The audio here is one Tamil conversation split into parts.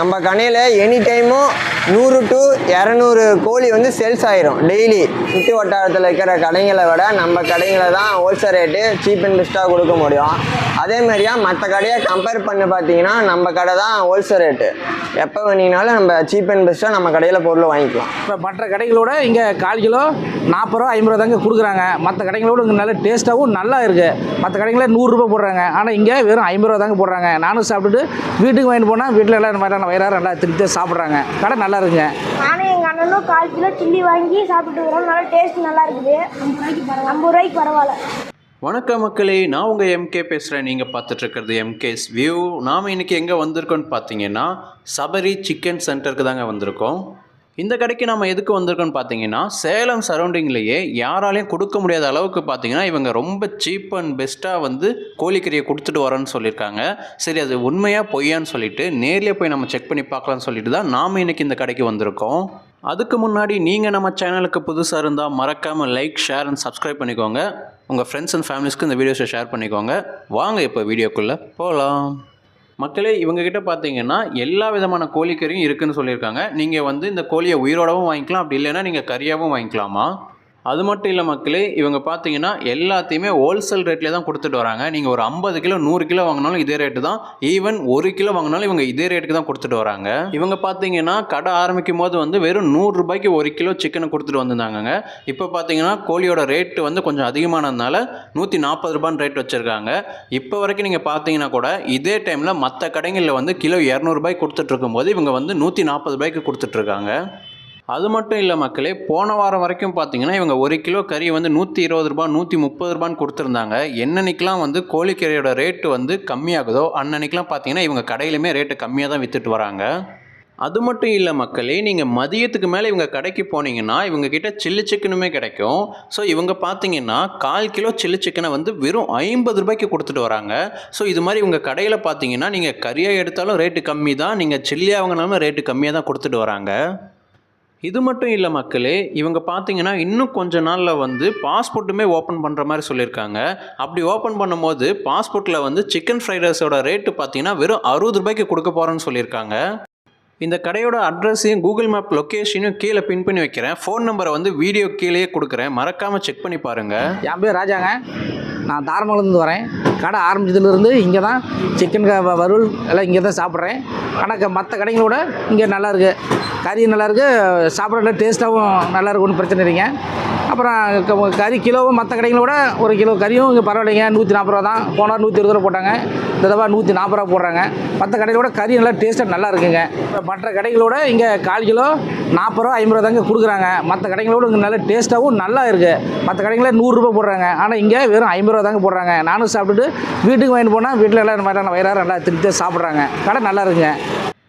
நம்ம கடையில் எனி டைமும் நூறு டு இரநூறு கோழி வந்து சேல்ஸ் ஆயிரும். டெய்லி சுற்றி வட்டாரத்தில் இருக்கிற கடைங்களை விட நம்ம கடைங்களை தான் ஹோல்சேல் ரேட்டு சீப் அண்ட் பெஸ்ட்டாக கொடுக்க முடியும். அதே மாதிரியா மற்ற கடையை கம்பேர் பண்ணி பார்த்தீங்கன்னா நம்ம கடை தான் ஹோல்சேல் ரேட்டு எப்போ வேணினாலும் நம்ம சீப் அண்ட் பெஸ்ட்டாக நம்ம கடையில் பொருள் வாங்கிக்கலாம். இப்போ மற்ற கடைகளோட இங்கே கால் கிலோ நாற்பது ரூபா ஐம்பது ரூபா தாங்க கொடுக்குறாங்க. மற்ற கடைகளோட இங்கே நல்ல டேஸ்ட்டாகவும் நல்லா இருக்குது மற்ற கடைகளில் நூறுரூபா போடுறாங்க. ஆனால் இங்கே வெறும் ஐம்பது ரூபா தாங்க போடுறாங்க. நானும் சாப்பிட்டுட்டு வீட்டுக்கு வாங்கிட்டு போனால் வீட்டில் எல்லாம் இந்த நல்லா திருப்தியாக சாப்பிட்றாங்க. கடை நல்லா இருக்குங்க நானும் எங்கள் அண்ணனும் கால் கிலோ சில்லி வாங்கி சாப்பிட்டு வரோம் நல்லா டேஸ்ட் நல்லா இருக்குது. ஐம்பது ரூபாய்க்கு பரவாயில்ல. வணக்கம் மக்களே நான் உங்கள் எம்கே பேசுகிறேன் நீங்கள் பார்த்துட்டு இருக்கிறது எம்கேஸ் வியூ நாம் இன்றைக்கி எங்கே வந்திருக்கோம்னு பார்த்தீங்கன்னா சபரி சிக்கன் சென்டருக்கு தாங்க வந்திருக்கோம். இந்த கடைக்கு நம்ம எதுக்கு வந்திருக்கோம்னு பார்த்தீங்கன்னா சேலம் சரௌண்டிங்லேயே யாராலையும் கொடுக்க முடியாத அளவுக்கு பார்த்தீங்கன்னா இவங்க ரொம்ப சீப் அண்ட் பெஸ்ட்டாக வந்து கோழிக்கறியை கொடுத்துட்டு வரேன்னு சொல்லியிருக்காங்க. சரி அது உண்மையாக பொய்யான்னு சொல்லிட்டு நேர்லேயே போய் நம்ம செக் பண்ணி பார்க்கலாம்னு சொல்லிட்டு தான் நாம் இன்றைக்கி இந்த கடைக்கு வந்திருக்கோம். அதுக்கு முன்னாடி நீங்கள் நம்ம சேனலுக்கு புதுசாக இருந்தால் மறக்காமல் லைக் ஷேர் அண்ட் சப்ஸ்கிரைப் பண்ணிக்கோங்க. உங்கள் ஃப்ரெண்ட்ஸ் அண்ட் ஃபேமிலிஸ்க்கு இந்த வீடியோஸை ஷேர் பண்ணிக்கோங்க. வாங்க இப்போ வீடியோக்குள்ளே போகலாம் மக்களே இவங்ககிட்ட பார்த்தீங்கன்னா எல்லா விதமான கோழிக்கறியும் இருக்குதுன்னு சொல்லியிருக்காங்க. நீங்கள் வந்து இந்த கோழியை உயிரோடவும் வாங்கிக்கலாம். அப்படி இல்லைன்னா நீங்கள் கறியாகவும் வாங்கிக்கலாமா? அது மட்டும் இல்லை மக்களே இவங்க பார்த்தீங்கன்னா எல்லாத்தையுமே ஹோல்சேல் ரேட்லேயே தான் கொடுத்துட்டு வராங்க. நீங்கள் ஒரு ஐம்பது கிலோ நூறு கிலோ வாங்கினாலும் இதே ரேட்டு தான். ஈவன் ஒரு கிலோ வாங்கினாலும் இவங்க இதே ரேட்டுக்கு தான் கொடுத்துட்டு வராங்க. இவங்க பார்த்தீங்கன்னா கடை ஆரம்பிக்கும் போது வந்து வெறும் நூறுரூபாய்க்கு ஒரு கிலோ சிக்கனை கொடுத்துட்டு வந்திருந்தாங்க இப்போ பார்த்தீங்கன்னா கோழியோட ரேட்டு வந்து கொஞ்சம் அதிகமானதுனால நூற்றி நாற்பது ரூபான்னு ரேட் வச்சுருக்காங்க. இப்போ வரைக்கும் நீங்கள் பார்த்தீங்கன்னா கூட இதே டைமில் மற்ற கடைகளில் வந்து கிலோ இரநூறுபாய்க்கு கொடுத்துட்ருக்கும் போது இவங்க வந்து நூற்றி நாற்பது ரூபாய்க்கு கொடுத்துட்ருக்காங்க அது மட்டும் இல்லை மக்களே போன வாரம் வரைக்கும் பார்த்தீங்கன்னா இவங்க ஒரு கிலோ கறி வந்து நூற்றி இருபது ரூபா நூற்றி முப்பது ரூபான்னு கொடுத்துருந்தாங்க. என்னன்னைக்கெலாம் வந்து கோழிக்கறியோட ரேட்டு வந்து கம்மியாகுதோ அன்னன்னைக்கெலாம் பார்த்தீங்கன்னா இவங்க கடையிலுமே ரேட்டு கம்மியாக தான் விற்றுட்டு வராங்க. அது மட்டும் இல்லை மக்களே நீங்கள் மதியத்துக்கு மேலே இவங்க கடைக்கு போனீங்கன்னா இவங்க கிட்ட சில்லி சிக்கனுமே கிடைக்கும். ஸோ இவங்க பார்த்தீங்கன்னா கால் கிலோ சில்லி சிக்கனை வந்து வெறும் ஐம்பது ரூபாய்க்கு கொடுத்துட்டு வராங்க. ஸோ இது மாதிரி இவங்க கடையில் பார்த்தீங்கன்னா நீங்கள் கறியாக எடுத்தாலும் ரேட்டு கம்மி தான் நீங்கள் சில்லியாக வாங்கினாலும் ரேட்டு கம்மியாக தான் கொடுத்துட்டு வராங்க. இது மட்டும் இல்லை மக்களே இவங்க பார்த்தீங்கன்னா இன்னும் கொஞ்ச நாளில் வந்து பாஸ்போர்ட்டுமே ஓப்பன் பண்ணுற மாதிரி சொல்லியிருக்காங்க. அப்படி ஓப்பன் பண்ணும்போது பாஸ்போர்ட்டில் வந்து சிக்கன் ஃப்ரைட் ரைஸோட ரேட்டு பார்த்தீங்கன்னா வெறும் அறுபது ரூபாய்க்கு கொடுக்க போகிறேன்னு சொல்லியிருக்காங்க. இந்த கடையோட அட்ரஸையும் கூகுள் மேப் லொக்கேஷனையும் கீழே பின் பண்ணி வைக்கிறேன். ஃபோன் நம்பரை வந்து வீடியோ கீழேயே கொடுக்குறேன். மறக்காமல் செக் பண்ணி பாருங்கள் என் பேர் ராஜாங்க. நான் தாரமங்கலத்துலேருந்து வரேன். கடை ஆரம்பிச்சதுலேருந்து இங்கே தான் சிக்கன் க- வறுவல் எல்லாம் இங்கே தான் சாப்பிட்றேன். ஆனால் மற்ற கடைங்களோட இங்கே நல்லா இருக்கு. கறி நல்லாயிருக்கு சாப்பிட்ற டேஸ்ட்டாகவும் நல்லா ஒன்றும் பிரச்சனை இல்லைங்க. அப்புறம் கறி கிலோவும் மற்ற கடைங்களோட ஒரு கிலோ கறியும் இங்கே பரவாயில்லைங்க. நூற்றி நாற்பது ரூபா தான். போனார் நூற்றி இருபது ரூபா போட்டாங்க. இந்த தடவை நூற்றி நாற்பது ரூபா போடுறாங்க. மற்ற கடைகளோட கறி நல்லா டேஸ்ட்டாக நல்லா இருக்குங்க. இப்போ மற்ற கடைகளோட இங்கே கால் கிலோ நாற்பது ரூபா ஐம்பது ரூபா தாங்க கொடுக்குறாங்க. மற்ற கடைகளோட இங்கே நல்லா டேஸ்ட்டாகவும் நல்லா இருக்குது மற்ற கடைகளில் நூறுரூபா போடுறாங்க. ஆனால் இங்கே வெறும் ஐம்பது ரூபா தாங்க போடுறாங்க. நானும் சாப்பிட்டுட்டு வீட்டுக்கு வாங்கிட்டு போனால் வீட்டில் எல்லாம் இந்த மாதிரியான வயிறார நல்லா திருப்தியாக சாப்பிட்றாங்க. கடை நல்லா இருக்குங்க.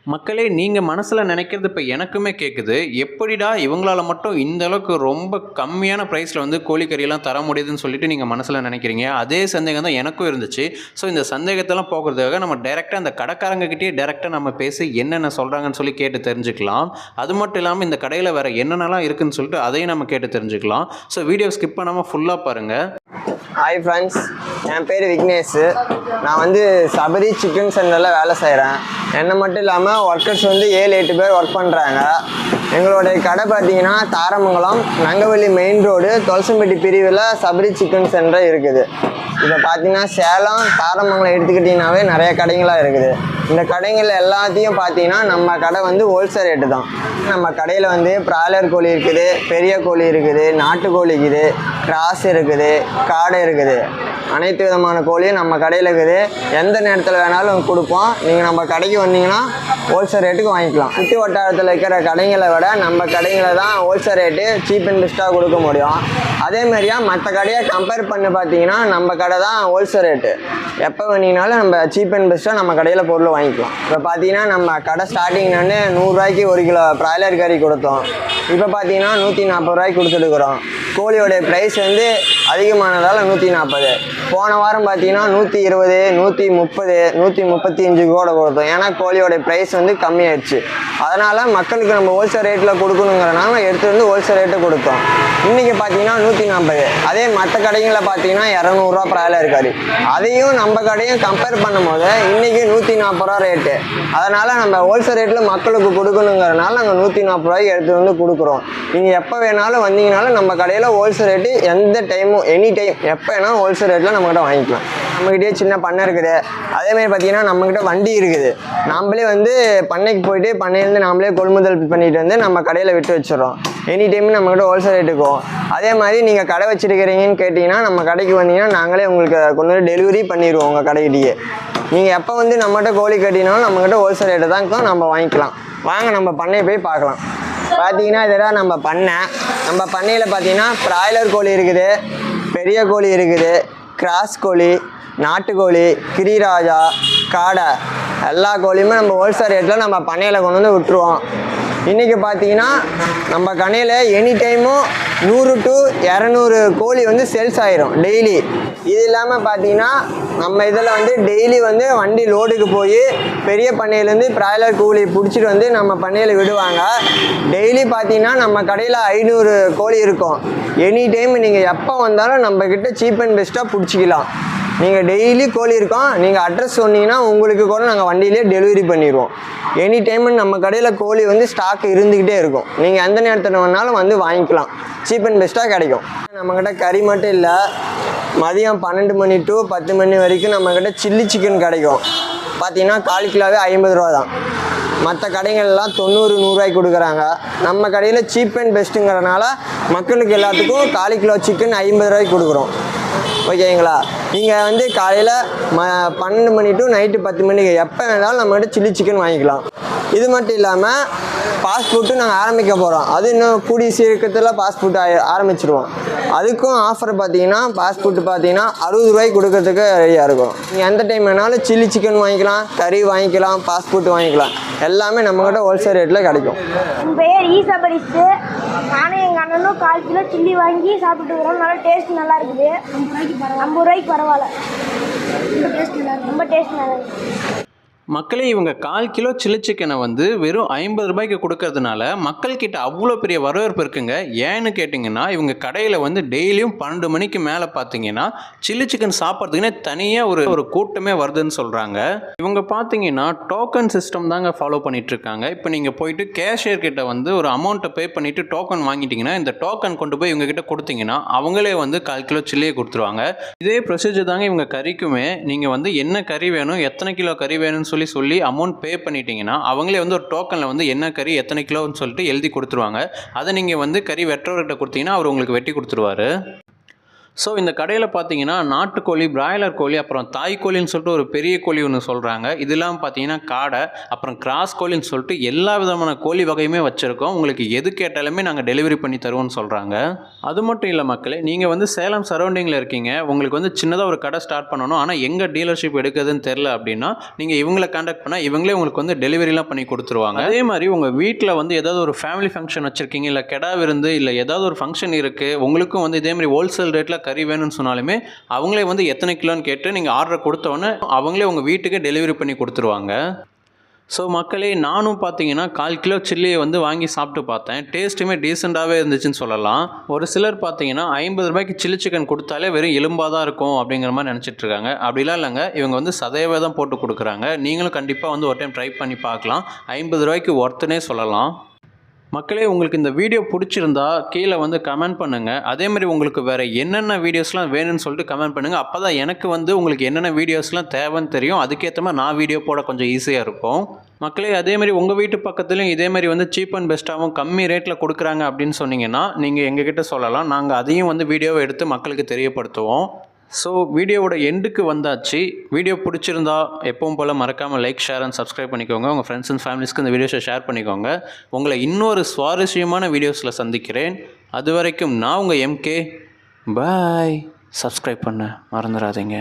மக்களே நீங்கள் மனசில் நினைக்கிறது இப்போ எனக்குமே கேட்குது எப்படிடா இவங்களால மட்டும் இந்த அளவுக்கு ரொம்ப கம்மியான ப்ரைஸில் வந்து கோழிக்கறியெல்லாம் தர முடியுதுன்னு சொல்லிட்டு நீங்கள் மனசில் நினைக்கிறீங்க? அதே சந்தேகம் தான் எனக்கும் இருந்துச்சு. ஸோ இந்த சந்தேகத்தெல்லாம் போக்குறதுக்காக நம்ம டேரெக்டாக அந்த கடைக்காரங்கக்கிட்டே டேரெக்டாக நம்ம பேசி என்னென்ன சொல்கிறாங்கன்னு சொல்லி கேட்டு தெரிஞ்சுக்கலாம். அது மட்டும் இல்லாமல் இந்த கடையில் வேறு என்னென்னலாம் இருக்குதுன்னு சொல்லிட்டு அதையும் நம்ம கேட்டு தெரிஞ்சுக்கலாம். ஸோ வீடியோ ஸ்கிப் பண்ணாமல் ஃபுல்லாக பாருங்கள் ஹாய் ஃப்ரெண்ட்ஸ் என் பேர் விக்னேஷ். நான் வந்து சபரி சிக்கன் சென்டரில் வேலை செய்கிறேன் என்னை மட்டும் இல்லாமல் ஒர்க்கர்ஸ் வந்து ஏழு எட்டு பேர் ஒர்க் பண்ணுறாங்க எங்களுடைய கடை பார்த்தீங்கன்னா தாரமங்கலம் நங்கவள்ளி மெயின் ரோடு தொலசம்பட்டி பிரிவில் சபரி சிக்கன் சென்டர் இருக்குது. இப்போ பார்த்தீங்கன்னா சேலம் தாரமங்கலம் எடுத்துக்கிட்டிங்கனாவே நிறைய கடைங்களாக இருக்குது. இந்த கடைகள் எல்லாத்தையும் பார்த்தீங்கன்னா நம்ம கடை வந்து ஹோல்சேல் ரேட்டு தான். நம்ம கடையில் வந்து ப்ராய்லர் கோழி இருக்குது பெரிய கோழி இருக்குது நாட்டுக்கோழி இருக்குது கிராஸ் இருக்குது காடை இருக்குது. அனைத்து விதமான கோழியும் நம்ம கடையில் இருக்குது. எந்த நேரத்தில் வேணாலும் கொடுப்போம். நீங்கள் நம்ம கடைக்கு வந்தீங்கன்னா ஹோல்சேல் ரேட்டுக்கு வாங்கிக்கலாம். சுற்றி வட்டாரத்தில் இருக்கிற கடைங்களை விட நம்ம கடைகளை தான் ஹோல்சேல் ரேட்டு சீப் அண்ட் பெஸ்ட்டாக கொடுக்க முடியும். அதே மாதிரியா மற்ற கடையை கம்பேர் பண்ணி பார்த்தீங்கன்னா நம்ம கடை தான் ஹோல்சேல் ரேட்டு எப்போ வேணீங்கனாலும் நம்ம சீப் அண்ட் பெஸ்ட்டாக நம்ம கடையில் பொருள் வாங்கிக்கலாம். இப்போ பார்த்தீங்கன்னா நம்ம கடை ஸ்டார்டிங் நூறுரூவாய்க்கு ஒரு கிலோ ப்ராய்லர் கறி கொடுத்தோம். இப்போ பார்த்தீங்கன்னா நூற்றி நாற்பது ரூபாய்க்கு கொடுத்துட்டுருக்குறோம் கோழியோடைய ப்ரைஸ் வந்து அதிகமானதால் நூற்றி நாற்பது. போன வாரம் பார்த்தீங்கன்னா நூற்றி இருபது நூற்றி முப்பது நூற்றி முப்பத்தி அஞ்சு கூட கொடுத்தோம். ஏன்னா கோழியோட ப்ரைஸ் வந்து கம்மியாயிடுச்சு. அதனால் மக்களுக்கு நம்ம ஹோல்சேல் ரேட்டில் கொடுக்கணுங்கிறனால எடுத்து வந்து ஹோல்சேல் ரேட்டு கொடுத்தோம். இன்றைக்கி பார்த்தீங்கன்னா நூற்றி நாற்பது. அதே மற்ற கடைகளில் பார்த்தீங்கன்னா இரநூறுவா ப்ராயில் இருக்கார் அதையும் நம்ம கடையும் கம்பேர் பண்ணும்போது இன்றைக்கி நூற்றி நாற்பது ரூபா ரேட்டு அதனால் நம்ம ஹோல்சேல் ரேட்டில் மக்களுக்கு கொடுக்கணுங்கிறனால நாங்கள் நூற்றி நாற்பது ரூபாய்க்கு எடுத்து வந்து கொடுக்குறோம். நீங்கள் எப்போ வேணாலும் வந்தீங்கனாலும் நம்ம கடையில் ஹோல்சேல் ரேட்டு எந்த டைமும் எனி டைம் எப்போ வேணாலும் ஹோல்சேல் ரேட்டில் நம்மக்கிட்ட வாங்கிக்கலாம். நம்மக்கிட்டே சின்ன பண்ணை இருக்குது. அதேமாதிரி பார்த்தீங்கன்னா நம்மக்கிட்ட வண்டி இருக்குது. நாமளே வந்து பண்ணைக்கு போயிட்டு பண்ணையிலேருந்து நாமளே கொள்முதல் பண்ணிட்டு வந்து நம்ம கடையில் விட்டு வச்சிடறோம். எனி டைம் நம்மக்கிட்ட ஹோல்சேல் ரேட்டுக்கும் அதே மாதிரி நீங்கள் கடை வச்சுருக்கிறீங்கன்னு கேட்டிங்கன்னா நம்ம கடைக்கு வந்தீங்கன்னா நாங்களே உங்களுக்கு கொண்டு வந்து டெலிவரி பண்ணிடுவோம் உங்கள் கடைக்கிட்டேயே நீங்கள் எப்போ வந்து நம்மகிட்ட கோழி கட்டினாலும் நம்மக்கிட்ட ஹோல்சேல் ரேட்டு தான் நம்ம வாங்கிக்கலாம். வாங்க நம்ம பண்ணையை போய் பார்க்கலாம். பார்த்தீங்கன்னா இதெல்லாம் நம்ம பண்ணை. நம்ம பண்ணையில் பார்த்தீங்கன்னா பிராய்லர் கோழி இருக்குது. பெரிய கோழி இருக்குது. கிராஸ் கோழி நாட்டுக்கோழி கிரிராஜா காடை எல்லா கோழியுமே நம்ம ஹோல்சேல் ரேட்டில் நம்ம பண்ணையில் கொண்டு வந்து விட்டுருவோம். இன்றைக்கி பார்த்தீங்கன்னா நம்ம கடையில் எனி டைமும் நூறு டு இரநூறு கோழி வந்து சேல்ஸ் ஆயிரும் டெய்லி இது இல்லாமல் பார்த்தீங்கன்னா நம்ம இதில் வந்து டெய்லி வந்து வண்டி லோடுக்கு போய் பெரிய பண்ணையிலேருந்து பிராய்லர் கோழி பிடிச்சிட்டு வந்து நம்ம பண்ணையில் விடுவாங்க. டெய்லி பார்த்தீங்கன்னா நம்ம கடையில் ஐநூறு கோழி இருக்கும். எனி டைம் நீங்கள் எப்போ வந்தாலும் நம்மக்கிட்ட சீப் அண்ட் பெஸ்ட்டாக பிடிச்சிக்கலாம். நீங்கள் டெய்லி கோழி இருக்கோம். நீங்கள் அட்ரஸ் சொன்னீங்கன்னா உங்களுக்கு கூட நாங்கள் வண்டியிலே டெலிவரி பண்ணிடுவோம் எனி டைம் நம்ம கடையில் கோழி வந்து ஸ்டாக் இருந்துக்கிட்டே இருக்கும். நீங்கள் எந்த நேரத்தில் வேணாலும் வந்து வாங்கிக்கலாம். சீப் அண்ட் பெஸ்ட்டாக கிடைக்கும். நம்மக்கிட்ட கறி மட்டும் இல்லை மதியம் பன்னெண்டு மணி டு பத்து மணி வரைக்கும் நம்மக்கிட்ட சில்லி சிக்கன் கிடைக்கும். பார்த்தீங்கன்னா கால் கிலோவே ஐம்பது ரூபா தான். மற்ற கடைகள்லாம் தொண்ணூறு நூறுரூவாய்க்கு கொடுக்குறாங்க. நம்ம கடையில் சீப் அண்ட் பெஸ்ட்டுங்கிறனால மக்களுக்கு எல்லாத்துக்கும் கால் கிலோ சிக்கன் ஐம்பது ரூபாய்க்கு கொடுக்குறோம். ஓகேங்களா? நீங்கள் வந்து காலையில் ம பன்னெண்டு மணி டு நைட்டு பத்து மணிக்கு எப்போ வேணாலும் நம்மகிட்ட சில்லி சிக்கன் வாங்கிக்கலாம். இது மட்டும் இல்லாமல் ஃபாஸ்ட் ஃபுட்டு நாங்கள் ஆரம்பிக்க போகிறோம் அது இன்னும் கூடிய சீக்கிரத்தில் பாஸ்போர்ட் ஃபுட் ஆரம்பிச்சிருவோம். அதுக்கும் ஆஃபர் பார்த்தீங்கன்னா ஃபாஸ்ட் ஃபுட்டு பார்த்தீங்கன்னா அறுபது ரூபாய்க்கு கொடுக்கறதுக்கு ரெடியாக இருக்கும். நீங்கள் எந்த டைம் வேணாலும் சில்லி சிக்கன் வாங்கிக்கலாம் கறி வாங்கிக்கலாம் பாஸ்போர்ட் ஃபுட் வாங்கிக்கலாம். எல்லாமே நம்மக்கிட்ட ஹோல்சேல் ரேட்டில் கிடைக்கும். அண்ணனும் கால் கிலோ சில்லி வாங்கி சாப்பிட்டு வரோம் நல்லா டேஸ்ட் நல்லா இருக்குது. ஐம்பது ரூபாய்க்கு பரவாயில்ல. ரொம்ப டேஸ்ட் நல்லா ரொம்ப டேஸ்ட் நல்லா இருக்கு. மக்களே இவங்க கால் கிலோ சில்லி சிக்கனை வந்து வெறும் ஐம்பது ரூபாய்க்கு கொடுக்கறதுனால மக்கள்கிட்ட அவ்வளோ பெரிய வரவேற்பு இருக்குங்க. ஏன்னு கேட்டிங்கன்னா இவங்க கடையில் வந்து டெய்லியும் பன்னெண்டு மணிக்கு மேலே பார்த்தீங்கன்னா சில்லி சிக்கன் சாப்பிட்றதுக்குன்னே தனியாக ஒரு ஒரு கூட்டமே வருதுன்னு சொல்கிறாங்க இவங்க பார்த்தீங்கன்னா டோக்கன் சிஸ்டம் தாங்க ஃபாலோ பண்ணிட்டு இருக்காங்க இப்போ நீங்கள் போயிட்டு கேஷியர் கிட்ட வந்து ஒரு அமௌண்ட்டை பே பண்ணிவிட்டு டோக்கன் வாங்கிட்டீங்கன்னா இந்த டோக்கன் கொண்டு போய் இவங்க கிட்ட கொடுத்தீங்கன்னா அவங்களே வந்து கால் கிலோ சில்லியை கொடுத்துருவாங்க. இதே ப்ரொசீஜர் தாங்க இவங்க கறிக்குமே. நீங்கள் வந்து என்ன கறி வேணும் எத்தனை கிலோ கறி வேணும்னு சொல்லி சொல்லி அமௌண்ட் பே பண்ணிட்டீங்கன்னா அவங்களே வந்து ஒரு டோக்கனில் வந்து என்ன கறி எத்தனை கிலோன்னு சொல்லிட்டு எழுதி கொடுத்துருவாங்க. அதை நீங்கள் வந்து கறி வெட்டுறவர்கிட்ட கொடுத்தீங்கன்னா அவர் உங்களுக்கு வெட்டி கொடுத்துருவாரு. ஸோ இந்த கடையில் பார்த்தீங்கன்னா நாட்டுக்கோழி பிராய்லர் கோழி அப்புறம் தாய் கோழின்னு சொல்லிட்டு ஒரு பெரிய கோழி ஒன்று சொல்கிறாங்க இதெல்லாம் பார்த்தீங்கன்னா காடை அப்புறம் கிராஸ் கோழின்னு சொல்லிட்டு எல்லா விதமான கோழி வகையுமே வச்சுருக்கோம். உங்களுக்கு எது கேட்டாலுமே நாங்கள் டெலிவரி பண்ணி தருவோம்னு சொல்கிறாங்க அது மட்டும் இல்லை மக்களே நீங்கள் வந்து சேலம் சரௌண்டிங்கில் இருக்கீங்க. உங்களுக்கு வந்து சின்னதாக ஒரு கடை ஸ்டார்ட் பண்ணணும். ஆனால் எங்கே டீலர்ஷிப் எடுக்குதுன்னு தெரில அப்படின்னா நீங்கள் இவங்களை காண்டாக்ட் பண்ணால் இவங்களே உங்களுக்கு வந்து டெலிவரிலாம் பண்ணி கொடுத்துருவாங்க. அதே மாதிரி உங்கள் வீட்டில் வந்து ஏதாவது ஒரு ஃபேமிலி ஃபங்க்ஷன் வச்சுருக்கீங்க இல்லை கெடா விருந்து இல்லை ஏதாவது ஒரு ஃபங்க்ஷன் இருக்குது உங்களுக்கும் வந்து இதேமாதிரி ஹோல்சேல் ரேட்டில் கறி வேணும்னு சொன்னாலுமே அவங்களே வந்து எத்தனை கிலோன்னு கேட்டு நீங்கள் ஆர்டர் கொடுத்தோன்னே அவங்களே உங்கள் வீட்டுக்கு டெலிவரி பண்ணி கொடுத்துருவாங்க. ஸோ மக்களே நானும் பார்த்தீங்கன்னா கால் கிலோ சில்லியை வந்து வாங்கி சாப்பிட்டு பார்த்தேன். டேஸ்ட்டுமே டீசெண்டாகவே இருந்துச்சுன்னு சொல்லலாம். ஒரு சிலர் பார்த்தீங்கன்னா ஐம்பது ரூபாய்க்கு சில்லி சிக்கன் கொடுத்தாலே வெறும் எலும்பாக தான் இருக்கும் அப்படிங்கிற மாதிரி நினச்சிட்டு இருக்காங்க. அப்படிலாம் இல்லைங்க. இவங்க வந்து சதையவே தான் போட்டு கொடுக்குறாங்க. நீங்களும் கண்டிப்பாக வந்து ஒரு டைம் ட்ரை பண்ணி பார்க்கலாம். ஐம்பது ரூபாய்க்கு ஒர்த்துனே சொல்லலாம். மக்களே உங்களுக்கு இந்த வீடியோ பிடிச்சிருந்தா கீழே வந்து கமெண்ட் பண்ணுங்கள் அதே மாதிரி உங்களுக்கு வேறு என்னென்ன வீடியோஸ்லாம் வேணும்னு சொல்லிட்டு கமெண்ட் பண்ணுங்கள் அப்போ தான் எனக்கு வந்து உங்களுக்கு என்னென்ன வீடியோஸ்லாம் தேவைன்னு தெரியும். அதுக்கேற்ற மாதிரி நான் வீடியோ போட கொஞ்சம் ஈஸியாக இருக்கும் மக்களே அதே மாதிரி உங்கள் வீட்டு பக்கத்துலையும் இதே மாதிரி வந்து சீப் அண்ட் பெஸ்ட்டாகவும் கம்மி ரேட்டில் கொடுக்குறாங்க அப்படின்னு சொன்னீங்கன்னா நீங்கள் எங்ககிட்ட சொல்லலாம். நாங்கள் அதையும் வந்து வீடியோவை எடுத்து மக்களுக்கு தெரியப்படுத்துவோம். ஸோ வீடியோவோட எண்டுக்கு வந்தாச்சு. வீடியோ பிடிச்சிருந்தா எப்பவும் போல் மறக்காமல் லைக் ஷேர் அண்ட் சப்ஸ்கிரைப் பண்ணிக்கோங்க. உங்கள் ஃப்ரெண்ட்ஸ் அண்ட் ஃபேமிலிஸ்க்கு இந்த வீடியோஸை ஷேர் பண்ணிக்கோங்க. உங்களை இன்னொரு சுவாரஸ்யமான வீடியோஸில் சந்திக்கிறேன். அது வரைக்கும் நான் உங்கள் எம்கே பாய் சப்ஸ்கிரைப் பண்ண மறந்துடாதீங்க